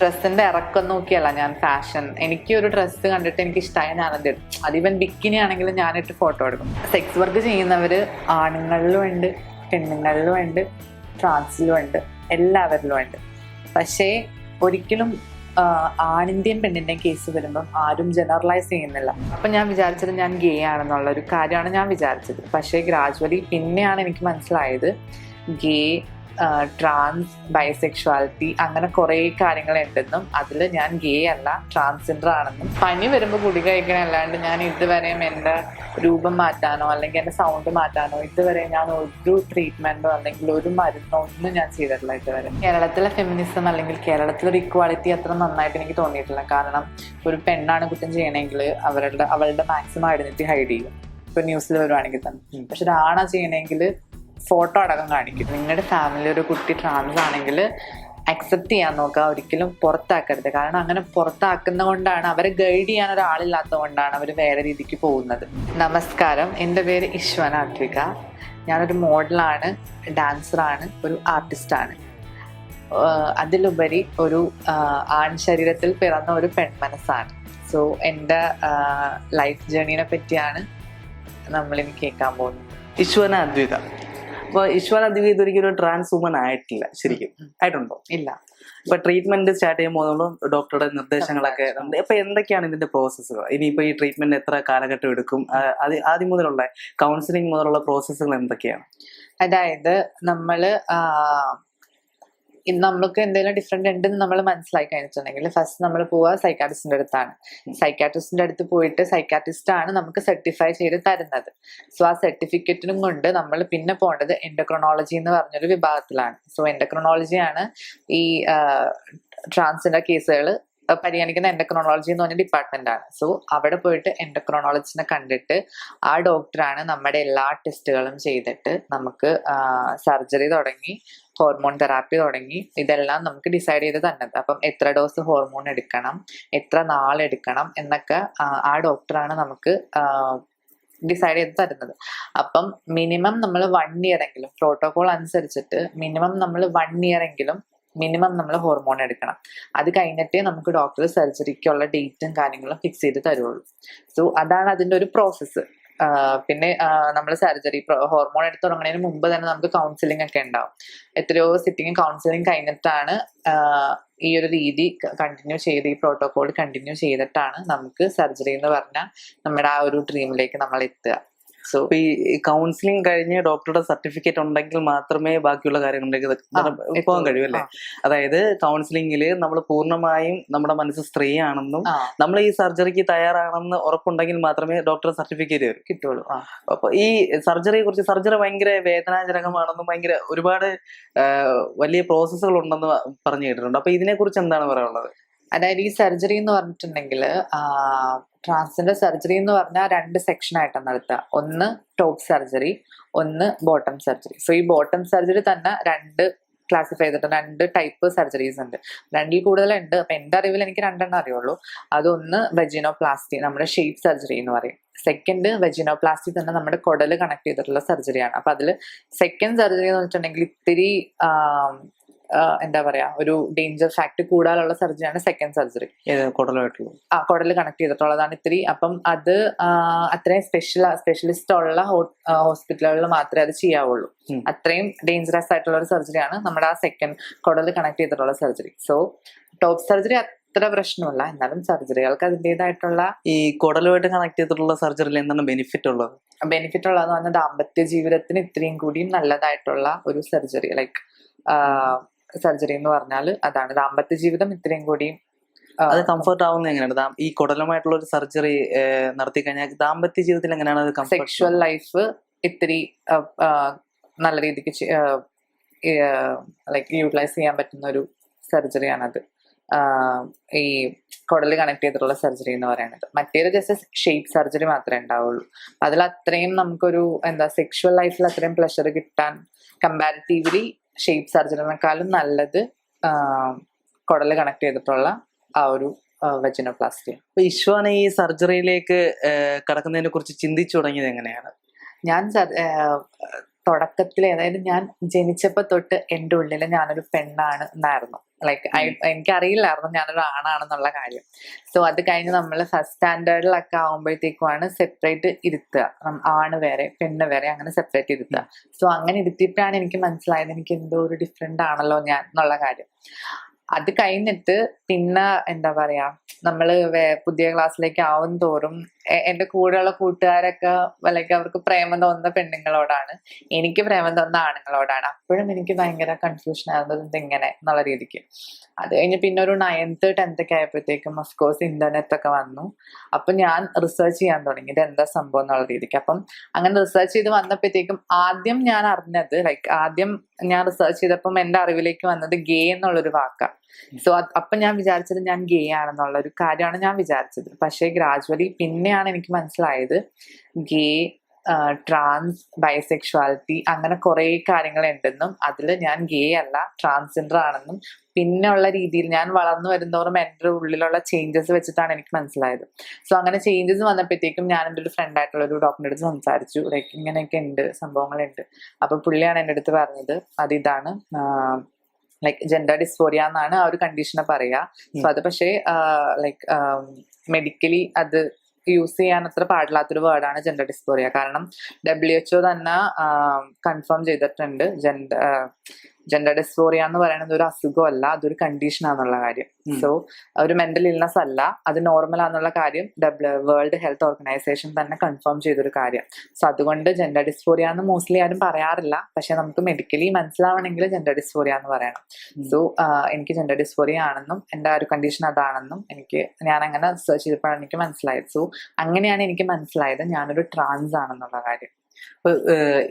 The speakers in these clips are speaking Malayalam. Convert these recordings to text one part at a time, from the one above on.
ഡ്രസ്സിന്റെ ഇറക്കം നോക്കിയല്ല ഞാൻ ഫാഷൻ. എനിക്ക് ഒരു ഡ്രസ്സ് കണ്ടിട്ട് എനിക്ക് ഇഷ്ടമായ ഞാനത് അതിവൻ ബിക്കിനി ആണെങ്കിലും ഞാനിട്ട് ഫോട്ടോ എടുക്കും. സെക്സ് വർക്ക് ചെയ്യുന്നവര് ആണുങ്ങളിലും ഉണ്ട് പെണ്ണുങ്ങളിലും ഉണ്ട് ട്രാൻസിലും ഉണ്ട് എല്ലാവരിലും ഉണ്ട്. പക്ഷേ ഒരിക്കലും ആഹ്, ആണിന്റെയും പെണ്ണിന്റെയും കേസ് വരുമ്പം ആരും ജനറലൈസ് ചെയ്യുന്നില്ല. അപ്പം ഞാൻ വിചാരിച്ചത് ഞാൻ ഗേ ആണെന്നുള്ള ഒരു കാര്യമാണ് ഞാൻ വിചാരിച്ചത്. പക്ഷേ ഗ്രാജുവലി പിന്നെയാണ് എനിക്ക് മനസ്സിലായത് ഗേ ട്രാൻസ് ബൈസെക്ഷുവാലിറ്റി അങ്ങനെ കുറേ കാര്യങ്ങളുണ്ടെന്നും അതിൽ ഞാൻ ഗേ അല്ല ട്രാൻസ്ജെൻഡർ ആണെന്നും. പനി വരുമ്പോൾ ഗുളി കഴിക്കണം അല്ലാണ്ട് ഞാൻ ഇതുവരെയും എന്റെ രൂപം മാറ്റാനോ അല്ലെങ്കിൽ എന്റെ സൗണ്ട് മാറ്റാനോ ഇതുവരെ ഞാൻ ഒരു ട്രീറ്റ്മെന്റോ അല്ലെങ്കിൽ ഒരു മരുന്നോ ഒന്നും ഞാൻ ചെയ്തിട്ടില്ല ഇതുവരെ. കേരളത്തിലെ ഫെമിനിസം അല്ലെങ്കിൽ കേരളത്തിലൊരു ഇക്വാളിറ്റി അത്ര നന്നായിട്ട് എനിക്ക് തോന്നിയിട്ടില്ല. കാരണം ഒരു പെണ്ണാണ് കുറ്റം ചെയ്യണമെങ്കിൽ അവരുടെ അവളുടെ മാക്സിമം ഐഡന്റിറ്റി ഹൈഡ് ചെയ്യും. ഇപ്പൊ ന്യൂസിൽ വരുവാണെങ്കിൽ തന്നെ. പക്ഷെ ഒരാണാ ചെയ്യണമെങ്കിൽ ഫോട്ടോ അടക്കം കാണിക്കും. നിങ്ങളുടെ ഫാമിലി ഒരു കുട്ടി ട്രാൻസ് ആണെങ്കിൽ അക്സെപ്റ്റ് ചെയ്യാൻ നോക്കുക. ഒരിക്കലും പുറത്താക്കരുത്. കാരണം അങ്ങനെ പുറത്താക്കുന്ന കൊണ്ടാണ് അവരെ ഗൈഡ് ചെയ്യാൻ ഒരാളില്ലാത്തത് കൊണ്ടാണ് അവർ വേറെ രീതിക്ക് പോകുന്നത്. നമസ്കാരം. എന്റെ പേര് ഇശ്വന അത്വിക. ഞാനൊരു മോഡലാണ് ഡാൻസറാണ് ഒരു ആർട്ടിസ്റ്റാണ് അതിലുപരി ഒരു ആൺ ശരീരത്തിൽ പിറന്ന ഒരു പെൺമനസ്സാണ്. സോ എന്റെ ലൈഫ് ജേണീനെ പറ്റിയാണ് നമ്മളിനി കേൾക്കാൻ പോകുന്നത്. ഇശ്വന അദ്വൈത അപ്പൊ ഈശ്വര അദ്വൈത ഇതൊരിക്കലും ട്രാൻസ് വുമൻ ആയിട്ടില്ല ശരിക്കും. ആയിട്ടുണ്ടോ? ഇല്ല. ഇപ്പൊ ട്രീറ്റ്മെന്റ് സ്റ്റാർട്ട് ചെയ്യുമ്പോൾ ഡോക്ടറുടെ നിർദ്ദേശങ്ങളൊക്കെ ഇപ്പൊ എന്തൊക്കെയാണ് ഇതിന്റെ പ്രോസസ്സുകൾ ഇനിയിപ്പോ ഈ ട്രീറ്റ്മെന്റ് എത്ര കാലഘട്ടം എടുക്കും? ആദ്യം മുതലുള്ള കൗൺസിലിംഗ് മുതലുള്ള പ്രോസസ്സുകൾ എന്തൊക്കെയാണ്? അതായത് നമ്മൾ നമ്മൾക്ക് എന്തെങ്കിലും ഡിഫറെന്റ് ഉണ്ടെന്ന് നമ്മൾ മനസ്സിലാക്കി കഴിഞ്ഞിട്ടുണ്ടെങ്കിൽ ഫസ്റ്റ് നമ്മൾ പോവുക സൈക്കാട്രിസ്റ്റിന്റെ അടുത്താണ് സൈക്കാട്രിസ്റ്റിന്റെ അടുത്ത് പോയിട്ട് സൈക്കാട്രിസ്റ്റ് ആണ് നമുക്ക് സർട്ടിഫൈ ചെയ്ത് തരുന്നത്. സോ ആ സർട്ടിഫിക്കറ്റിനും കൊണ്ട് നമ്മൾ പിന്നെ പോകേണ്ടത് എൻഡോക്രോണോളജി എന്ന് പറഞ്ഞൊരു വിഭാഗത്തിലാണ്. സോ എൻഡോക്രോണോളജിയാണ് ഈ ട്രാൻസ്ജെൻഡർ കേസുകൾ പരിഗണിക്കുന്ന എൻഡക്രോണോളജി എന്ന് പറഞ്ഞ ഡിപ്പാർട്ട്മെന്റ് ആണ്. സോ അവിടെ പോയിട്ട് എൻഡക്രോണോളജിനെ കണ്ടിട്ട് ആ ഡോക്ടറാണ് നമ്മുടെ എല്ലാ ടെസ്റ്റുകളും ചെയ്തിട്ട് നമുക്ക് സർജറി തുടങ്ങി ഹോർമോൺ തെറാപ്പി തുടങ്ങി ഇതെല്ലാം നമുക്ക് ഡിസൈഡ് ചെയ്ത് തന്നത്. അപ്പം എത്ര ഡോസ് ഹോർമോൺ എടുക്കണം എത്ര നാൾ എടുക്കണം എന്നൊക്കെ ആ, ഡോക്ടറാണ് നമുക്ക് ഡിസൈഡ് ചെയ്ത് തരുന്നത്. അപ്പം മിനിമം നമ്മൾ വൺ ഇയർ എങ്കിലും പ്രോട്ടോകോൾ അനുസരിച്ചിട്ട് മിനിമം നമ്മൾ വൺ ഇയർ എങ്കിലും മിനിമം നമ്മൾ ഹോർമോൺ എടുക്കണം. അത് കഴിഞ്ഞിട്ടേ നമുക്ക് ഡോക്ടർ സർജറിക്കുള്ള ഡേറ്റും കാര്യങ്ങളും ഫിക്സ് ചെയ്ത് തരുള്ളൂ. സോ അതാണ് അതിന്റെ ഒരു പ്രോസസ്സ് പിന്നെ നമ്മൾ സർജറി ഹോർമോൺ എടുത്ത് തുടങ്ങുന്നതിന് മുമ്പ് തന്നെ നമുക്ക് കൗൺസിലിംഗ് ഒക്കെ ഉണ്ടാവും. എത്രയോ സിറ്റിംഗ് കൗൺസിലിംഗ് കഴിഞ്ഞിട്ടാണ് ഈ ഒരു രീതി കണ്ടിന്യൂ ചെയ്ത് ഈ പ്രോട്ടോകോൾ കണ്ടിന്യൂ ചെയ്തിട്ടാണ് നമുക്ക് സർജറി എന്ന് പറഞ്ഞാൽ നമ്മുടെ ആ ഒരു ഡ്രീമിലേക്ക് നമ്മൾ എത്തുക. സോ ഈ കൗൺസിലിംഗ് കഴിഞ്ഞ് ഡോക്ടറുടെ സർട്ടിഫിക്കറ്റ് ഉണ്ടെങ്കിൽ മാത്രമേ ബാക്കിയുള്ള കാര്യങ്ങളിലേക്ക് പോകാൻ കഴിയും അല്ലേ? അതായത് കൗൺസിലിംഗിൽ നമ്മൾ പൂർണമായും നമ്മുടെ മനസ്സ് സ്ത്രീ ആണെന്നും നമ്മൾ ഈ സർജറിക്ക് തയ്യാറാണെന്ന് ഉറപ്പുണ്ടെങ്കിൽ മാത്രമേ ഡോക്ടറുടെ സർട്ടിഫിക്കറ്റ് വരും. കിട്ടുള്ളൂ. അപ്പൊ ഈ സർജറിയെ കുറിച്ച് സർജറി ഭയങ്കര വേദനാജനകമാണെന്നും ഭയങ്കര ഒരുപാട് വലിയ പ്രോസസ്സുകൾ ഉണ്ടെന്ന് പറഞ്ഞു കേട്ടിട്ടുണ്ട്. അപ്പൊ ഇതിനെ കുറിച്ച് എന്താണ് പറയാനുള്ളത്? അതായത് ഈ സർജറി എന്ന് പറഞ്ഞിട്ടുണ്ടെങ്കിൽ ട്രാൻസ്ജെൻഡർ സർജറി എന്ന് പറഞ്ഞാൽ രണ്ട് സെക്ഷൻ ആയിട്ടാണ് നടത്തുക. ഒന്ന് ടോപ്പ് സർജറി ഒന്ന് ബോട്ടം സർജറി സോ ഈ ബോട്ടം സർജറി തന്നെ രണ്ട് ക്ലാസിഫൈ ചെയ്തിട്ട് രണ്ട് ടൈപ്പ് സർജറീസ് ഉണ്ട്. രണ്ടിൽ കൂടുതലുണ്ട്. അപ്പൊ എന്റെ അറിവിൽ എനിക്ക് രണ്ടെണ്ണം അറിയുള്ളൂ. അതൊന്ന് വെജിനോപ്ലാസ്റ്റി നമ്മുടെ ഷേപ്പ് സർജറി എന്ന് പറയും. സെക്കൻഡ് വെജിനോപ്ലാസ്റ്റി തന്നെ നമ്മുടെ കുടൽ കണക്ട് ചെയ്തിട്ടുള്ള സർജറിയാണ് അപ്പൊ അതിൽ സെക്കൻഡ് സർജറി എന്ന് വെച്ചിട്ടുണ്ടെങ്കിൽ ഇത്തിരി എന്താ പറയാ ഒരു ഡേഞ്ചർ ഫാക്ട് കൂടാനുള്ള സർജറിയാണ് സെക്കൻഡ് സർജറി ആ കുടൽ കണക്ട് ചെയ്തിട്ടുള്ളതാണ് ഇത്തിരി. അപ്പം അത് അത്രയും സ്പെഷ്യൽ സ്പെഷ്യലിസ്റ്റ് ഉള്ള ഹോസ്പിറ്റലുകളിൽ മാത്രമേ അത് ചെയ്യാവുള്ളൂ. അത്രയും ഡേഞ്ചറസ് ആയിട്ടുള്ള ഒരു സർജറിയാണ് നമ്മുടെ ആ സെക്കൻഡ് കുടൽ കണക്ട് ചെയ്തിട്ടുള്ള സർജറി സോ ടോപ്പ് സർജറി അത്ര പ്രശ്നമില്ല. എന്നാലും സർജറികൾക്ക് അതിന്റെതായിട്ടുള്ള ഈ കുടലുമായിട്ട് കണക്ട് ചെയ്തിട്ടുള്ള സർജറിയിൽ എന്താണ് ബെനിഫിറ്റ് ഉള്ളത്? ബെനിഫിറ്റ് ഉള്ളതെന്ന് പറഞ്ഞാൽ ദാമ്പത്യ ജീവിതത്തിന് ഇത്രയും കൂടിയും നല്ലതായിട്ടുള്ള ഒരു സർജറി ലൈക്ക് സർജറി എന്ന് പറഞ്ഞാൽ അതാണ്. ദാമ്പത്യ ജീവിതം ഇത്രയും കൂടിയും അത് കംഫർട്ട് ആവുന്നത് എങ്ങനെയാണ്? ഈ കുടലമായിട്ടുള്ള ഒരു സർജറി നടത്തി കഴിഞ്ഞാൽ ദാമ്പത്യ ജീവിതത്തിൽ എങ്ങനെയാണ് അത് സെക്ഷുവൽ ലൈഫ് ഇത്തിരി നല്ല രീതിക്ക് ലൈക്ക് യൂട്ടിലൈസ് ചെയ്യാൻ പറ്റുന്ന ഒരു സർജറിയാണത് ഈ കുടൽ കണക്ട് ചെയ്തിട്ടുള്ള സർജറി എന്ന് പറയുന്നത്. മറ്റേത് ജസ്റ്റ് ഷേപ്പ് സർജറി മാത്രമേ ഉണ്ടാവുള്ളൂ. അതിൽ അത്രയും നമുക്കൊരു എന്താ സെക്ഷുവൽ ലൈഫിൽ അത്രയും പ്ലഷർ കിട്ടാൻ കമ്പാരിറ്റീവ്ലി ഷേപ്പ് സർജറിനേക്കാളും നല്ലത് കുടൽ കുടൽ കണക്ട് ചെയ്തിട്ടുള്ള ആ ഒരു വെജിനോപ്ലാസ്റ്റി അപ്പൊ ഇശ്വാന ഈ സർജറിയിലേക്ക് കടക്കുന്നതിനെ കുറിച്ച് ചിന്തിച്ചു തുടങ്ങിയത് എങ്ങനെയാണ്? ഞാൻ തുടക്കത്തിൽ അതായത് ഞാൻ ജനിച്ചപ്പോ തൊട്ട് എന്റെ ഉള്ളിൽ ഞാനൊരു പെണ്ണാണ് എന്നായിരുന്നു. ലൈക്ക് എനിക്കറിയില്ലായിരുന്നു ഞാനൊരു ആണാണെന്നുള്ള കാര്യം. സോ അത് കഴിഞ്ഞ് നമ്മൾ ഫസ്റ്റ് സ്റ്റാൻഡേർഡിലൊക്കെ ആകുമ്പോഴത്തേക്കുമാണ് സെപ്പറേറ്റ് ഇരുത്തുക. ആണ് വേറെ പെണ്ണ് വേറെ അങ്ങനെ സെപ്പറേറ്റ് ഇരുത്തുക. സോ അങ്ങനെ ഇരുത്തിയിട്ടാണ് എനിക്ക് മനസ്സിലായത് എനിക്ക് എന്തോ ഒരു ഡിഫറെന്റ് ആണല്ലോ ഞാൻ എന്നുള്ള കാര്യം. അത് കഴിഞ്ഞിട്ട് പിന്നെ എന്താ പറയാ നമ്മൾ പുതിയ ക്ലാസ്സിലേക്ക് ആവും തോറും എന്റെ കൂടെയുള്ള കൂട്ടുകാരൊക്കെ ലൈക്ക് അവർക്ക് പ്രേമം തോന്നുന്ന പെണ്ണുങ്ങളോടാണ് എനിക്ക് പ്രേമം തോന്നുന്ന ആണുങ്ങളോടാണ്. അപ്പോഴും എനിക്ക് ഭയങ്കര കൺഫ്യൂഷൻ ആകുന്നത് ഇങ്ങനെ എന്നുള്ള രീതിക്ക്. അത് കഴിഞ്ഞ് പിന്നെ ഒരു നയൻത്ത് ടെൻത്ത് ഒക്കെ ആയപ്പോഴത്തേക്കും അഫ്കോഴ്സ് ഇന്റർനെറ്റ് ഒക്കെ വന്നു. അപ്പൊ ഞാൻ റിസർച്ച് ചെയ്യാൻ തുടങ്ങി. ഇത് എന്താ സംഭവം എന്നുള്ള രീതിക്ക്. അപ്പം അങ്ങനെ റിസർച്ച് ചെയ്ത് വന്നപ്പോഴത്തേക്കും ആദ്യം ഞാൻ അറിഞ്ഞത് ലൈക്ക് ആദ്യം ഞാൻ റിസർച്ച് ചെയ്തപ്പം എന്റെ അറിവിലേക്ക് വന്നത് ഗേ എന്നുള്ളൊരു വാക്കാണ് സോ അപ്പൊ ഞാൻ വിചാരിച്ചത് ഞാൻ ഗേ ആണെന്നുള്ള ഒരു കാര്യമാണ് ഞാൻ വിചാരിച്ചത്. പക്ഷേ ഗ്രാജുവലി പിന്നെയാണ് എനിക്ക് മനസ്സിലായത് ഗേ ട്രാൻസ് ബൈസെക്ഷുവാലിറ്റി അങ്ങനെ കുറെ കാര്യങ്ങൾ ഉണ്ടെന്നും അതിൽ ഞാൻ ഗേ അല്ല ട്രാൻസ്ജെൻഡർ ആണെന്നും പിന്നെ ഉള്ള രീതിയിൽ ഞാൻ വളർന്നു വരുന്നതോറും എന്റെ ഉള്ളിലുള്ള ചേഞ്ചസ് വെച്ചിട്ടാണ് എനിക്ക് മനസ്സിലായത്. സോ അങ്ങനെ ചേഞ്ചസ് വന്നപ്പോഴത്തേക്കും ഞാൻ എന്റെ ഒരു ഫ്രണ്ട് ആയിട്ടുള്ള ഒരു ഡോക്ടറിന്റെ അടുത്ത് സംസാരിച്ചു. ലൈക്ക് ഇങ്ങനെയൊക്കെ ഉണ്ട് സംഭവങ്ങളുണ്ട്. അപ്പൊ പുള്ളിയാണ് എന്റെ അടുത്ത് പറഞ്ഞത് അത് ഇതാണ് ലൈക്ക് ജെൻഡർ ഡിസ്ഫോറിയ എന്നാണ് ആ ഒരു കണ്ടീഷനെ പറയുക സോ അത് പക്ഷേ ലൈക്ക് മെഡിക്കലി അത് യൂസ് ചെയ്യാൻ അത്ര പാടില്ലാത്തൊരു വേർഡാണ് ജെൻഡർ ഡിസ്ഫോറിയ കാരണം ഡബ്ല്യു എച്ച്ഒ തന്നെ കൺഫേം ചെയ്തിട്ടുണ്ട് ജെൻഡർ ജെൻഡർ ഡിസ്ഫോറിയ എന്ന് പറയുന്നത് ഒരു അസുഖമല്ല അതൊരു കണ്ടീഷൻ ആണെന്നുള്ള കാര്യം. സോ ഒരു മെന്റൽ ഇൽനെസ് അല്ല അത് നോർമൽ ആണെന്നുള്ള കാര്യം ഡബ്ല്യു വേൾഡ് ഹെൽത്ത് ഓർഗനൈസേഷൻ തന്നെ കൺഫേം ചെയ്തൊരു കാര്യം. സോ അതുകൊണ്ട് ജെൻഡർ ഡിസ്ഫോറിയ എന്ന് മോസ്റ്റ്ലി ആരും പറയാറില്ല. പക്ഷെ നമുക്ക് മെഡിക്കലി മനസ്സിലാവണമെങ്കിൽ ജെൻഡർ ഡിസ്ഫോറിയ എന്ന് പറയണം. സോ എനിക്ക് ജെൻഡർ ഡിസ്ഫോറിയ ആണെന്നും എന്റെ ആ ഒരു കണ്ടീഷൻ അതാണെന്നും എനിക്ക് ഞാൻ അങ്ങനെ സെർച്ച് ചെയ്തപ്പോഴാണ് എനിക്ക് മനസ്സിലായത്. സോ അങ്ങനെയാണ് എനിക്ക് മനസ്സിലായത് ഞാനൊരു ട്രാൻസ് ആണെന്നുള്ള കാര്യം. ഇപ്പൊ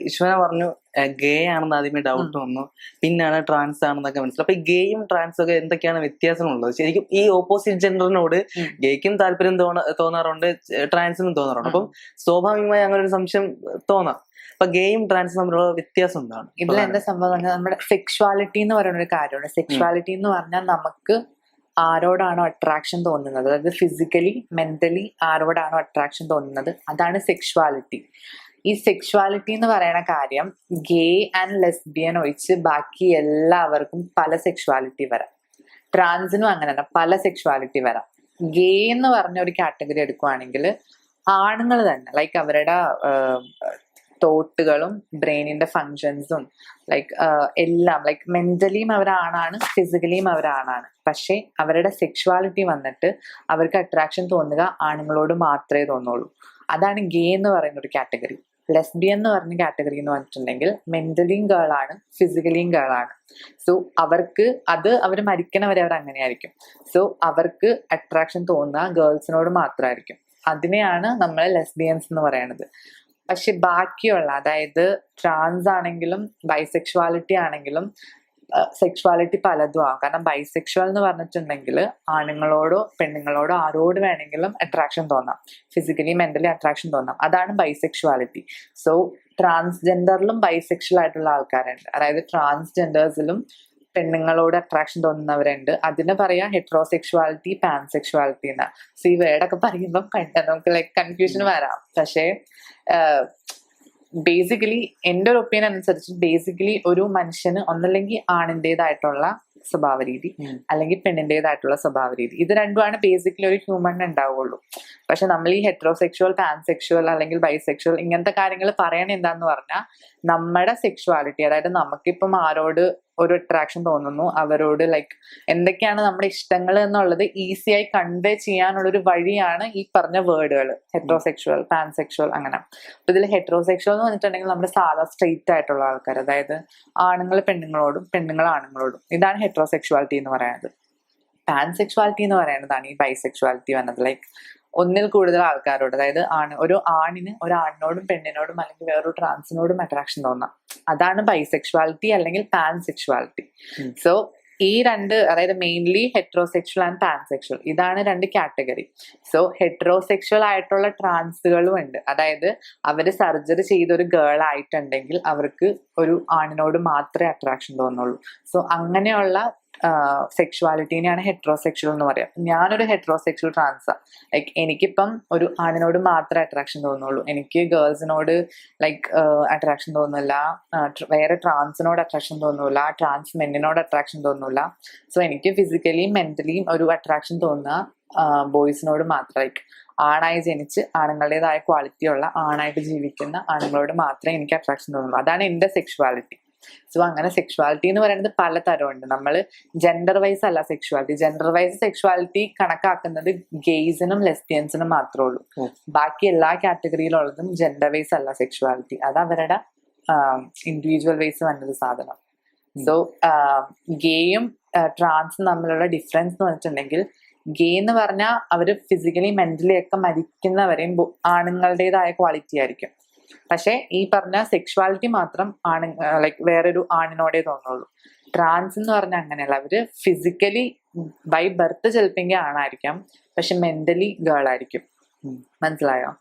ഈശ്വര പറഞ്ഞു ഗേ ആണെന്ന് ആദ്യമേ ഡൗട്ട് വന്നു. പിന്നാണ് ട്രാൻസ് ആണെന്നൊക്കെ മനസ്സിലായി. അപ്പൊ ഈ ഗേയും ട്രാൻസും ഒക്കെ എന്തൊക്കെയാണ് വ്യത്യാസമുള്ളത് ശരിക്കും ഈ ഓപ്പോസിറ്റ് ജെൻഡറിനോട്. ഗേക്കും താല്പര്യം തോന്ന തോന്നാറുണ്ട് ട്രാൻസിനും തോന്നാറുണ്ട്. അപ്പം സ്വാഭാവികമായി അങ്ങനെ ഒരു സംശയം തോന്നാം. അപ്പൊ ഗെയിം ട്രാൻസ് തമ്മിലുള്ള വ്യത്യാസം എന്താണ്? ഇതിൽ എന്താ സംഭവം നമ്മുടെ സെക്ഷുവാലിറ്റി എന്ന് പറയുന്ന ഒരു കാര്യമാണ് സെക്ഷുവാലിറ്റി എന്ന് പറഞ്ഞാൽ നമുക്ക് ആരോടാണോ അട്രാക്ഷൻ തോന്നുന്നത്? അതായത് ഫിസിക്കലി മെന്റലി ആരോടാണോ അട്രാക്ഷൻ തോന്നുന്നത്? അതാണ് സെക്ഷുവാലിറ്റി ഈ സെക്ഷുവാലിറ്റി എന്ന് പറയുന്ന കാര്യം ഗേ ആൻഡ് ലെസ്ബിയൻ ഒഴിച്ച് ബാക്കി എല്ലാവർക്കും പല സെക്ഷുവാലിറ്റി വരാം. ട്രാൻസിനും അങ്ങനെ തന്നെ പല സെക്ഷുവാലിറ്റി വരാം. ഗേ എന്ന് പറഞ്ഞ ഒരു കാറ്റഗറി എടുക്കുവാണെങ്കിൽ ആണുങ്ങൾ തന്നെ ലൈക്ക് അവരുടെ തോട്ടുകളും ബ്രെയിനിന്റെ ഫങ്ഷൻസും ലൈക്ക് എല്ലാം ലൈക്ക് മെന്റലിയും അവരാണാണ് ഫിസിക്കലിയും അവരാണാണ് പക്ഷേ അവരുടെ സെക്ഷുവാലിറ്റി വന്നിട്ട് അവർക്ക് അട്രാക്ഷൻ തോന്നുക ആണുങ്ങളോട് മാത്രമേ തോന്നുള്ളൂ. അതാണ് ഗേ എന്ന് പറയുന്ന ഒരു കാറ്റഗറി ലെസ്ബിയൻ എന്ന് പറഞ്ഞ കാറ്റഗറി എന്ന് പറഞ്ഞിട്ടുണ്ടെങ്കിൽ മെന്റലിയും ഗേളാണ് ഫിസിക്കലിയും ഗേളാണ് സോ അവർക്ക് അത് അവർ മരിക്കണവരെ അവർ അങ്ങനെയായിരിക്കും. സോ അവർക്ക് അട്രാക്ഷൻ തോന്നുന്ന ഗേൾസിനോട് മാത്രമായിരിക്കും അതിനെയാണ് നമ്മൾ ലെസ്ബിയൻസ് എന്ന് പറയുന്നത് പക്ഷെ ബാക്കിയുള്ള അതായത് ട്രാൻസ് ആണെങ്കിലും ബൈസെക്ഷുവാലിറ്റി ആണെങ്കിലും സെക്ഷുവാലിറ്റി പലതും ആവും. കാരണം ബൈസെക്ഷുവൽ എന്ന് പറഞ്ഞിട്ടുണ്ടെങ്കിൽ ആണുങ്ങളോടോ പെണ്ണുങ്ങളോടോ ആരോട് വേണമെങ്കിലും അട്രാക്ഷൻ തോന്നാം. ഫിസിക്കലി മെന്റലി അട്രാക്ഷൻ തോന്നാം. അതാണ് ബൈസെക്ഷുവാലിറ്റി സോ ട്രാൻസ്ജെൻഡറിലും ബൈസെക്ഷൽ ആയിട്ടുള്ള ആൾക്കാരുണ്ട്. അതായത് ട്രാൻസ്ജെൻഡേഴ്സിലും പെണ്ണുങ്ങളോട് അട്രാക്ഷൻ തോന്നുന്നവരുണ്ട്. അതിന് പറയാ ഹെട്രോസെക്ഷുവാലിറ്റി പാൻസെക്ഷുവാലിറ്റി എന്നാ. സോ ഈ വേർഡൊക്കെ പറയുമ്പോൾ കണ്ട നമുക്ക് ലൈക് കൺഫ്യൂഷൻ വരാം. പക്ഷേ ബേസിക്കലി എന്റെ ഒരു ഒപ്പീനിയൻ അനുസരിച്ച് ബേസിക്കലി ഒരു മനുഷ്യന് ഒന്നല്ലെങ്കിൽ ആണിന്റെതായിട്ടുള്ള സ്വഭാവ രീതി അല്ലെങ്കിൽ പെണ്ണിന്റെതായിട്ടുള്ള സ്വഭാവ രീതി ഇത് രണ്ടുമാണ് ബേസിക്കലി ഒരു ഹ്യൂമൺ ഉണ്ടാവുള്ളൂ പക്ഷെ നമ്മൾ ഈ ഹെട്രോസെക്ഷുവൽ പാൻസെക്ഷുവൽ അല്ലെങ്കിൽ ബൈസെക്ഷുവൽ ഇങ്ങനത്തെ കാര്യങ്ങൾ പറയണ എന്താന്ന് പറഞ്ഞാൽ നമ്മുടെ സെക്ഷുവാലിറ്റി അതായത് നമുക്കിപ്പം ആരോട് ഒരു അട്രാക്ഷൻ തോന്നുന്നു. അവരോട് ലൈക്ക് എന്തൊക്കെയാണ് നമ്മുടെ ഇഷ്ടങ്ങൾ എന്നുള്ളത് ഈസി ആയി കൺവേ ചെയ്യാനുള്ള ഒരു വഴിയാണ് ഈ പറഞ്ഞ വേർഡുകൾ ഹെട്രോസെക്ഷുവൽ പാൻസെക്ഷുവൽ അങ്ങനെ. അപ്പൊ ഇതിൽ ഹെട്രോസെക്ഷുവൽ എന്ന് പറഞ്ഞിട്ടുണ്ടെങ്കിൽ നമ്മുടെ സാധാ സ്ട്രെയിറ്റ് ആയിട്ടുള്ള ആൾക്കാർ അതായത് ആണുങ്ങൾ പെണ്ണുങ്ങളോടും പെണ്ണുങ്ങൾ ആണുങ്ങളോടും. ഇതാണ് ഹെട്രോസെക്ഷുവാലിറ്റി എന്ന് പറയുന്നത്. പാൻസെക്ഷുവാലിറ്റി എന്ന് പറയുന്നതാണ് ഈ ബൈസെക്ഷുവാലിറ്റി വന്നത്. ലൈക്ക് ഒന്നിൽ കൂടുതൽ ആൾക്കാരോട് അതായത് ആണ് ഒരു ആണിന് ഒരു ആണിനോടും പെണ്ണിനോടും അല്ലെങ്കിൽ വേറൊരു ട്രാൻസിനോടും അട്രാക്ഷൻ തോന്നാം. അതാണ് ബൈസെക്ഷുവാലിറ്റി അല്ലെങ്കിൽ പാൻ സെക്ഷുവാലിറ്റി സോ ഈ രണ്ട് അതായത് മെയിൻലി ഹെട്രോസെക്ഷൽ ആൻഡ് പാൻസെക്ഷൽ ഇതാണ് രണ്ട് കാറ്റഗറി സോ ഹെട്രോസെക്ഷൽ ആയിട്ടുള്ള ട്രാൻസുകളും ഉണ്ട്. അതായത് അവർ സർജറി ചെയ്ത ഒരു ഗേൾ ആയിട്ടുണ്ടെങ്കിൽ അവർക്ക് ഒരു ആണിനോട് മാത്രമേ അട്രാക്ഷൻ തോന്നുള്ളൂ. സോ അങ്ങനെയുള്ള സെക്ഷുവാലിറ്റീനെയാണ് ഹെട്രോസെക്ഷൽ എന്ന് പറയാം. ഞാനൊരു ഹെട്രോസെക്ഷൽ ട്രാൻസാ ലൈക്ക് എനിക്കിപ്പം ഒരു ആണിനോട് മാത്രമേ അട്രാക്ഷൻ തോന്നുള്ളൂ. എനിക്ക് ഗേൾസിനോട് ലൈക്ക് അട്രാക്ഷൻ തോന്നില്ല വേറെ ട്രാൻസിനോട് അട്രാക്ഷൻ തോന്നില്ല ട്രാൻസ് മെന്നിനോട് അട്രാക്ഷൻ തോന്നില്ല സോ എനിക്ക് ഫിസിക്കലിയും മെന്റലിയും ഒരു അട്രാക്ഷൻ തോന്നുക ബോയ്സിനോട് മാത്രം. ലൈക്ക് ആണായി ജനിച്ച് ആണുങ്ങളുടേതായ ക്വാളിറ്റിയുള്ള ആണായിട്ട് ജീവിക്കുന്ന ആണുങ്ങളോട് മാത്രമേ എനിക്ക് അട്രാക്ഷൻ തോന്നുള്ളൂ. അതാണ് എന്റെ സെക്ഷുവാലിറ്റി സോ അങ്ങനെ സെക്ഷുവാലിറ്റി എന്ന് പറയുന്നത് പല തരമുണ്ട് നമ്മൾ ജെൻഡർ വൈസ് അല്ല സെക്ഷുവാലിറ്റി ജെൻഡർ വൈസ് സെക്ഷുവാലിറ്റി കണക്കാക്കുന്നത് ഗെയ്സിനും ലെസ്ബിയൻസിനും മാത്രമേ ഉള്ളൂ. ബാക്കി എല്ലാ കാറ്റഗറിയിലുള്ളതും ജെൻഡർ വൈസ് അല്ല സെക്ഷുവാലിറ്റി അത് അവരുടെ ഇൻഡിവിജ്വൽ വൈസ് വന്നൊരു സാധനം. സോ ഗേയും ട്രാൻസും തമ്മിലുള്ള ഡിഫറൻസ് എന്ന് പറഞ്ഞിട്ടുണ്ടെങ്കിൽ ഗേ എന്ന് പറഞ്ഞാൽ അവർ ഫിസിക്കലി മെന്റലി ഒക്കെ മരിക്കുന്നവരെയും ആണുങ്ങളുടേതായ ക്വാളിറ്റി ആയിരിക്കും. പക്ഷെ ഈ പറഞ്ഞ സെക്ഷുവാലിറ്റി മാത്രം ആണ് ലൈക്ക് വേറൊരു ആണിനോടേ തോന്നുള്ളൂ. ട്രാൻസ് എന്ന് പറഞ്ഞാൽ അങ്ങനെയല്ല. അവർ ഫിസിക്കലി ബൈ ബർത്ത് ചിലപ്പെങ്കിൽ ആണായിരിക്കാം. പക്ഷെ മെന്റലി ഗേൾ ആയിരിക്കും. മനസ്സിലായോ?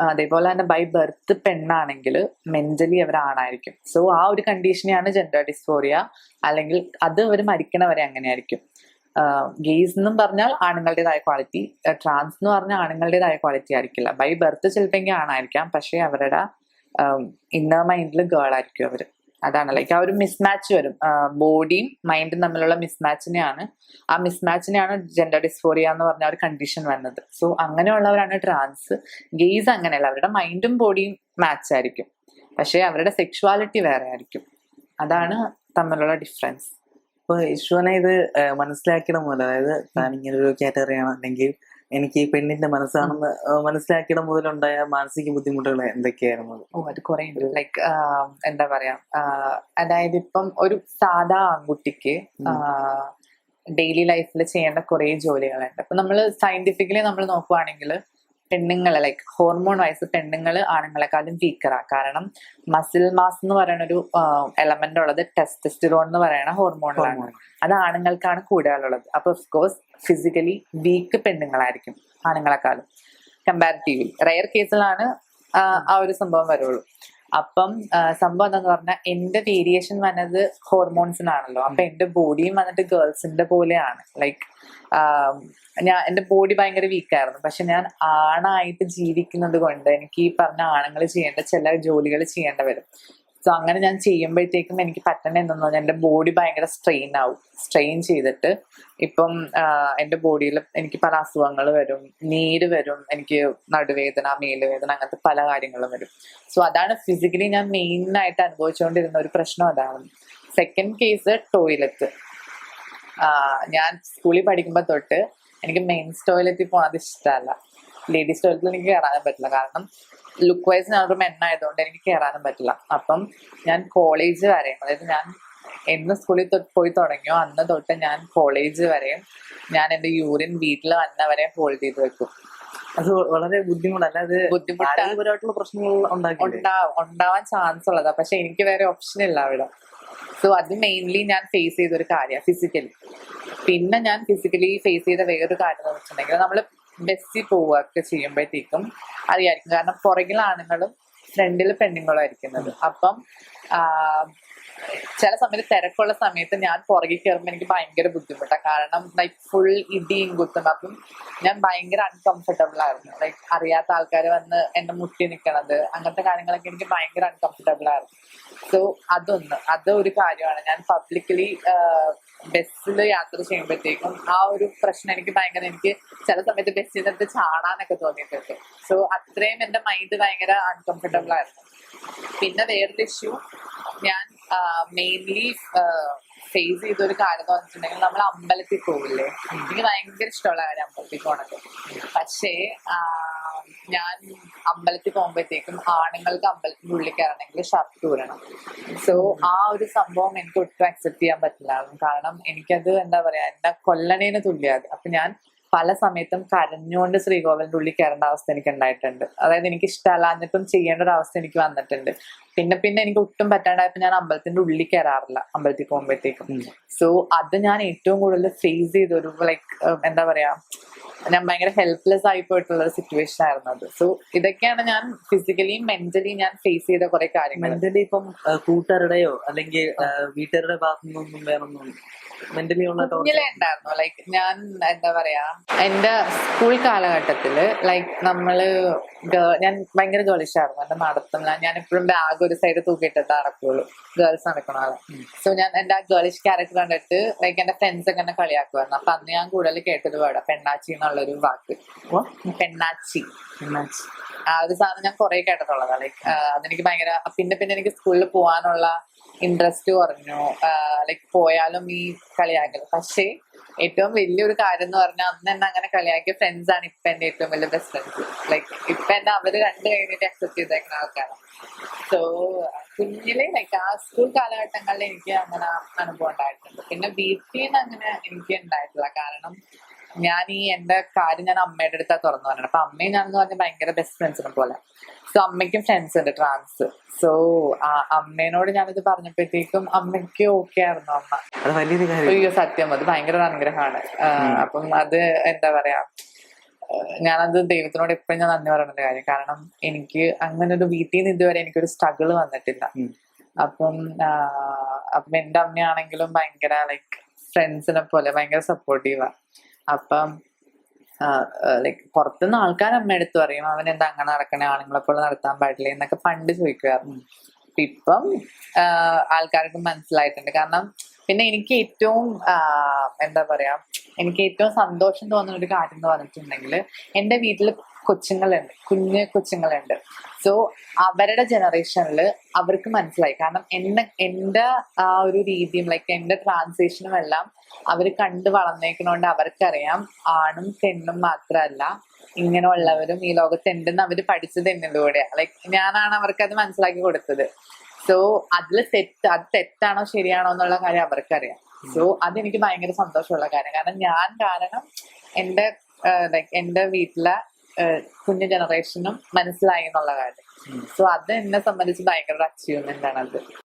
അതേപോലെ തന്നെ ബൈ ബർത്ത് പെണ്ണാണെങ്കിൽ മെന്റലി അവർ ആണായിരിക്കും. സോ ആ ഒരു കണ്ടീഷനെയാണ് ജെൻഡർ ഡിസ്ഫോറിയ അല്ലെങ്കിൽ അത് അവർ മരിക്കണവരെ അങ്ങനെയായിരിക്കും. ഗെയ്സ് എന്നും പറഞ്ഞാൽ ആണുങ്ങളുടേതായ ക്വാളിറ്റി ട്രാൻസ് എന്ന് പറഞ്ഞാൽ ആണുങ്ങളുടേതായ ക്വാളിറ്റി ആയിരിക്കില്ല. ബൈ ബർത്ത് ചിലപ്പെങ്കിൽ ആണായിരിക്കാം. പക്ഷെ അവരുടെ ഇന്നർ മൈൻഡിൽ ഗേൾ ആയിരിക്കും അവർ അതാണ്. ലൈക്ക് ആ ഒരു മിസ്മാച്ച് വരും. ബോഡിയും മൈൻഡും തമ്മിലുള്ള മിസ്മാച്ചിനെയാണ് ആ മിസ്മാച്ചിനെയാണ് ജെൻഡർ ഡിസ്ഫോറിയ എന്ന് പറഞ്ഞ ഒരു കണ്ടീഷൻ വന്നത്. സോ അങ്ങനെയുള്ളവരാണ് ട്രാൻസ് ഗെയ്സ് അങ്ങനെയല്ല. അവരുടെ മൈൻഡും ബോഡിയും മാച്ച് ആയിരിക്കും. പക്ഷേ അവരുടെ സെക്ഷുവാലിറ്റി വേറെ ആയിരിക്കും. അതാണ് തമ്മിലുള്ള ഡിഫറൻസ് അപ്പൊ യശുവിനെ ഇത് ഏഹ്, പോലെ മുതൽ അതായത് താൻ ഇങ്ങനെ ഒരു കാറ്റഗറിയാണ് അല്ലെങ്കിൽ എനിക്ക് ഈ പെണ്ണിന്റെ മനസ്സാണെന്ന് മനസ്സിലാക്കിയിടം മനസ്സിലാക്കിയിട മുതലുണ്ടായ മാനസിക ബുദ്ധിമുട്ടുകൾ എന്തൊക്കെയായിരുന്നു? ഓ അത് കുറെ ഉണ്ട്. ലൈക്ക് എന്താ പറയാ അതായത് ഇപ്പം ഒരു സാധാ ആൺകുട്ടിക്ക് ഡെയിലി ലൈഫിൽ ചെയ്യേണ്ട കുറെ ജോലികളുണ്ട്. അപ്പൊ നമ്മൾ സയന്റിഫിക്കലി നമ്മൾ നോക്കുവാണെങ്കിൽ പെണ്ണുങ്ങളെ ലൈക്ക് ഹോർമോൺ വൈസ് പെണ്ണുങ്ങൾ ആണുങ്ങളെക്കാളും വീക്കറാ കാരണം മസിൽ മാസ് എന്ന് പറയുന്ന ഒരു എലമെന്റ് ഉള്ളത് ടെസ്റ്റസ്റ്റിറോൺ എന്ന് പറയുന്ന ഹോർമോണിലാണ് അത് ആണുങ്ങൾക്കാണ് കൂടുതലുള്ളത്. അപ്പൊ ഓഫ്കോഴ്സ് ഫിസിക്കലി വീക്ക് പെണ്ണുങ്ങളായിരിക്കും ആണുങ്ങളെക്കാളും കമ്പാരിറ്റീവ്ലി റയർ കേസിലാണ് ആ, ആ ഒരു സംഭവം വരുള്ളൂ. അപ്പം സംഭവം എന്താന്ന് പറഞ്ഞാൽ എന്റെ വേരിയേഷൻ വന്നത് ഹോർമോൺസിനാണല്ലോ അപ്പൊ എന്റെ ബോഡിയും വന്നിട്ട് ഗേൾസിന്റെ പോലെയാണ്. ലൈക്ക് ഞാൻ എന്റെ ബോഡി ഭയങ്കര വീക്കായിരുന്നു പക്ഷെ ഞാൻ ആണായിട്ട് ജീവിക്കുന്നത് കൊണ്ട് എനിക്ക് ഈ പറഞ്ഞ ആണുങ്ങൾ ചെയ്യേണ്ട ചില ജോലികൾ ചെയ്യേണ്ട വരും. സോ അങ്ങനെ ഞാൻ ചെയ്യുമ്പോഴത്തേക്കും എനിക്ക് പറ്റണ എന്തെന്ന് പറഞ്ഞാൽ എന്റെ ബോഡി ഭയങ്കര സ്ട്രെയിൻ ആവും. സ്ട്രെയിൻ ചെയ്തിട്ട് ഇപ്പം എന്റെ ബോഡിയിൽ എനിക്ക് പല അസുഖങ്ങൾ വരും. നീര് വരും എനിക്ക് നടുവേദന മേലുവേദന അങ്ങനത്തെ പല കാര്യങ്ങളും വരും. സോ അതാണ് ഫിസിക്കലി ഞാൻ മെയിൻ ആയിട്ട് അനുഭവിച്ചുകൊണ്ടിരുന്ന ഒരു പ്രശ്നം അതാണ്. സെക്കൻഡ് കേസ് ടോയ്ലറ്റ് ഞാൻ സ്കൂളിൽ പഠിക്കുമ്പോൾ തൊട്ട് എനിക്ക് മെയിൻസ് ടോയ്ലറ്റിൽ പോണത് ഇഷ്ടമല്ല ലേഡീസ് ടോയ്ലറ്റിൽ എനിക്ക് കയറാൻ പറ്റില്ല. കാരണം ലുക്ക് വൈസ് ഞാൻ ഒരു മെണ്ണായതുകൊണ്ട് എനിക്ക് കയറാനും പറ്റില്ല. അപ്പം ഞാൻ കോളേജ് വരെയും അതായത് ഞാൻ എന്ന് സ്കൂളിൽ തൊട്ട് പോയി തുടങ്ങിയോ അന്ന് തൊട്ട് ഞാൻ കോളേജ് വരെയും ഞാൻ എന്റെ യൂറിൻ വീട്ടിൽ വന്ന വരെ ഹോൾഡ് ചെയ്ത് വെക്കും. അത് വളരെ ബുദ്ധിമുട്ടല്ല അത് ബുദ്ധിമുട്ടായിട്ടുള്ള പ്രശ്നങ്ങൾ ഉണ്ടാവാൻ ചാൻസ് ഉള്ളതാ. പക്ഷെ എനിക്ക് വേറെ ഓപ്ഷൻ ഇല്ല അവിടെ. സോ അത് മെയിൻലി ഞാൻ ഫേസ് ചെയ്ത ഒരു കാര്യമാണ് ഫിസിക്കലി പിന്നെ ഞാൻ ഫിസിക്കലി ഫേസ് ചെയ്ത വേറൊരു കാര്യം എന്ന് വെച്ചിട്ടുണ്ടെങ്കിൽ നമ്മൾ ബസ്സിൽ പോവുകയൊക്കെ ചെയ്യുമ്പോഴത്തേക്കും അറിയായിരിക്കും. കാരണം പുറകിൽ ആണുങ്ങളും ഫ്രണ്ടിൽ പെണ്ണുങ്ങളും ആയിരിക്കുന്നത്. അപ്പം ചില സമയത്ത് തിരക്കുള്ള സമയത്ത് ഞാൻ പുറകിൽ കയറുമ്പോൾ എനിക്ക് ഭയങ്കര ബുദ്ധിമുട്ടാണ് കാരണം ലൈക്ക് ഫുൾ ഇടിയും കുത്തും. അപ്പം ഞാൻ ഭയങ്കര അൺകംഫർട്ടബിൾ ആയിരുന്നു. ലൈക്ക് അറിയാത്ത ആൾക്കാർ വന്ന് എന്നെ മുട്ടി നിൽക്കണത് അങ്ങനത്തെ കാര്യങ്ങളൊക്കെ എനിക്ക് ഭയങ്കര അൺകംഫർട്ടബിൾ ആയിരുന്നു. സോ അതൊന്ന്. അത് ഒരു കാര്യമാണ്. ഞാൻ പബ്ലിക്കലി ബസ്സിൽ യാത്ര ചെയ്യുമ്പോഴത്തേക്കും ആ ഒരു പ്രശ്നം എനിക്ക് ഭയങ്കര എനിക്ക് ചില സമയത്ത് ബസ്സിൽ നിന്നിട്ട് ചാടാനൊക്കെ തോന്നിയിട്ടുണ്ട്. സോ അത്രയും എന്റെ മൈൻഡ് ഭയങ്കര അൺകംഫർട്ടബിൾ ആയിരുന്നു. പിന്നെ വേറൊരു ഇഷ്യൂ ഞാൻ മെയിൻലി ഫേസ് ചെയ്ത ഒരു കാര്യം എന്ന് വെച്ചിട്ടുണ്ടെങ്കിൽ നമ്മൾ അമ്പലത്തിൽ പോകില്ലേ എനിക്ക് ഭയങ്കര ഇഷ്ടമുള്ള കാര്യം അമ്പലത്തിൽ പോണത്. പക്ഷേ ഞാൻ അമ്പലത്തിൽ പോകുമ്പോഴത്തേക്കും ആണുങ്ങൾക്ക് അമ്പലത്തിന്റെ ഉള്ളിൽ കയറണമെങ്കിൽ ഷർട്ട് ഊരണം. സോ ആ ഒരു സംഭവം എനിക്ക് ഒട്ടും അക്സെപ്റ്റ് ചെയ്യാൻ പറ്റില്ല. കാരണം എനിക്കത് എന്താ പറയാ എന്റെ കൊല്ലണേന് തുല്യത് അപ്പൊ ഞാൻ പല സമയത്തും കരഞ്ഞുകൊണ്ട് ശ്രീകോവിലിന്റെ ഉള്ളിൽ കയറേണ്ട അവസ്ഥ എനിക്ക് ഉണ്ടായിട്ടുണ്ട്. അതായത് എനിക്ക് ഇഷ്ടമല്ലാഞ്ഞിട്ടും ചെയ്യേണ്ട ഒരു അവസ്ഥ എനിക്ക് വന്നിട്ടുണ്ട്. പിന്നെ പിന്നെ എനിക്ക് ഒട്ടും പറ്റാണ്ടായപ്പോ ഞാൻ അമ്പലത്തിന്റെ ഉള്ളിൽ കയറാറില്ല അമ്പലത്തിൽ പോകുമ്പോഴത്തേക്കും. സോ അത് ഞാൻ ഏറ്റവും കൂടുതൽ ഫേസ് ചെയ്തൊരു ലൈക്ക് എന്താ പറയാ ഞാൻ ഭയങ്കര ഹെൽപ്ലെസ് ആയി പോയിട്ടുള്ള ഒരു സിറ്റുവേഷൻ ആയിരുന്നു അത്. സോ ഇതൊക്കെയാണ് ഞാൻ ഫിസിക്കലിയും മെന്റലി ഞാൻ ഫേസ് ചെയ്ത കുറെ കാര്യങ്ങൾ മെന്റലി ഇപ്പം കൂട്ടുകാരുടെയോ അല്ലെങ്കിൽ വീട്ടുകാരുടെ ഭാഗത്തു നിന്നൊന്നും വേറൊന്നും മെന്റലി ഉള്ള ഉണ്ടായിരുന്നു ലൈക്ക് ഞാൻ എന്താ പറയാ എന്റെ സ്കൂൾ കാലഘട്ടത്തിൽ ലൈക്ക് നമ്മൾ ഞാൻ ഭയങ്കര ഗേളിഷായിരുന്നു എന്റെ നടത്തും ഞാൻ എപ്പോഴും ബാഗ് ഒരു സൈഡ് തൂക്കിയിട്ടിട്ട് നടക്കുള്ളൂ. ഗേൾസ് നടക്കണ ആളെ. സോ ഞാൻ എന്റെ ആ ഗേളിഷ് ക്യാരക്ടർ കണ്ടിട്ട് ലൈക്ക് എന്റെ ഫ്രണ്ട്സ് ഒക്കെ എന്നെ കളിയാക്കുമായിരുന്നു അപ്പൊ അന്ന് ഞാൻ കൂടുതൽ കേട്ടത് വേർഡാ പെണ്ണാച്ചി എന്നുള്ളൊരു വാക്ക്. പെണ്ണാച്ചി. ആ ഒരു സാധനം ഞാൻ കുറെ കേട്ടിട്ടുള്ളതാ. ലൈക്ക് അതെനിക്ക് ഭയങ്കര പിന്നെ പിന്നെ എനിക്ക് സ്കൂളിൽ പോകാനുള്ള ഇൻട്രസ്റ്റ് കുറഞ്ഞു. ലൈക്ക് പോയാലും ഈ കളിയാക്കൽ പക്ഷേ ഏറ്റവും വലിയൊരു കാര്യം എന്ന് പറഞ്ഞാൽ അന്ന് എന്നെ അങ്ങനെ കളിയാക്കിയ ഫ്രണ്ട്സ് ആണ് ഇപ്പൊ എന്റെ ഏറ്റവും വലിയ ബെസ്റ്റ് ഫ്രണ്ട്സ് ലൈക്ക് ഇപ്പൊ എന്നെ അവർ രണ്ട് കഴിഞ്ഞിട്ട് അക്സെപ്റ്റ് ചെയ്തേക്കുന്ന ആൾക്കാരാണ് സോ കുഞ്ഞിലെ ലൈക്ക് ആ സ്കൂൾ കാലഘട്ടങ്ങളിൽ എനിക്ക് അങ്ങനെ അനുഭവം ഉണ്ടായിട്ടുണ്ട്. പിന്നെ വീട്ടിൽ നിന്ന് അങ്ങനെ എനിക്ക് ഉണ്ടായിട്ടില്ല. കാരണം ഞാൻ ഈ എന്റെ കാര്യം ഞാൻ അമ്മയുടെ അടുത്താ തുറന്നു പറഞ്ഞത്. അപ്പൊ അമ്മയും ഞാൻ എന്ന് പറഞ്ഞാൽ ഭയങ്കര ബെസ്റ്റ് ഫ്രണ്ട്സിനെ പോലെ. സോ അമ്മയ്ക്കും ഫ്രണ്ട്സ് ഉണ്ട് ട്രാൻസ് സോ അമ്മേനോട് ഞാനിത് പറഞ്ഞപ്പോഴത്തേക്കും അമ്മയ്ക്ക് ഓക്കെ ആയിരുന്നു അമ്മ. അയ്യോ സത്യം. അത് ഭയങ്കര ഒരു അനുഗ്രഹമാണ്. അപ്പം അത് എന്താ പറയാ ഞാനത് ദൈവത്തിനോട് എപ്പോഴും ഞാൻ നന്ദി പറയുന്ന കാര്യം. കാരണം എനിക്ക് അങ്ങനെ ഒരു വീട്ടിൽ നിന്ന് ഇതുവരെ എനിക്കൊരു സ്ട്രഗിൾ വന്നിട്ടില്ല. അപ്പം അപ്പം എന്റെ അമ്മയാണെങ്കിലും ഭയങ്കര ലൈക്ക് ഫ്രണ്ട്സിനെ പോലെ ഭയങ്കര സപ്പോർട്ടീവാ അപ്പം ലൈക്ക് പുറത്തുനിന്ന് ആൾക്കാർ അമ്മ എടുത്തു പറയും അവൻ എന്താ അങ്ങനെ നടക്കണേ? ആണുങ്ങളെ പോലെ നടത്താൻ പാടില്ല? എന്നൊക്കെ പണ്ട് ചോദിക്കുമായിരുന്നു. ഇപ്പം ആൾക്കാർക്ക് മനസ്സിലായിട്ടുണ്ട്. കാരണം പിന്നെ എനിക്ക് ഏറ്റവും എന്താ പറയാ എനിക്ക് ഏറ്റവും സന്തോഷം തോന്നുന്ന ഒരു കാര്യം എന്ന് പറഞ്ഞിട്ടുണ്ടെങ്കിൽ എന്റെ വീട്ടിൽ കൊച്ചുങ്ങളുണ്ട്. കുഞ്ഞ് കൊച്ചുങ്ങളുണ്ട്. സോ അവരുടെ ജനറേഷനിൽ അവർക്ക് മനസ്സിലായി. കാരണം എന്നെ എന്റെ ആ ഒരു രീതിയും ലൈക്ക് എന്റെ ട്രാൻസ്ലേഷനും എല്ലാം അവർ കണ്ടു വളർന്നേക്കുന്നതുകൊണ്ട് അവർക്കറിയാം ആണും പെണ്ണും മാത്രമല്ല ഇങ്ങനെയുള്ളവരും ഈ ലോകത്ത് ഉണ്ടെന്ന് അവർ പഠിച്ചത് എന്നിലൂടെയാണ് ലൈക്ക് ഞാനാണ് അവർക്ക് അത് മനസ്സിലാക്കി കൊടുത്തത്. സോ അതിൽ തെറ്റ് അത് തെറ്റാണോ ശരിയാണോ എന്നുള്ള കാര്യം അവർക്കറിയാം. സോ അതെനിക്ക് ഭയങ്കര സന്തോഷമുള്ള കാര്യം. കാരണം ഞാൻ കാരണം എന്റെ ലൈക്ക് എന്റെ വീട്ടിലെ കുഞ്ഞു ജനറേഷനും മനസ്സിലായി എന്നുള്ള കാര്യം. സോ അത് എന്നെ സംബന്ധിച്ച് ഭയങ്കര അച്ചീവ്മെന്റ് ആണ് അത്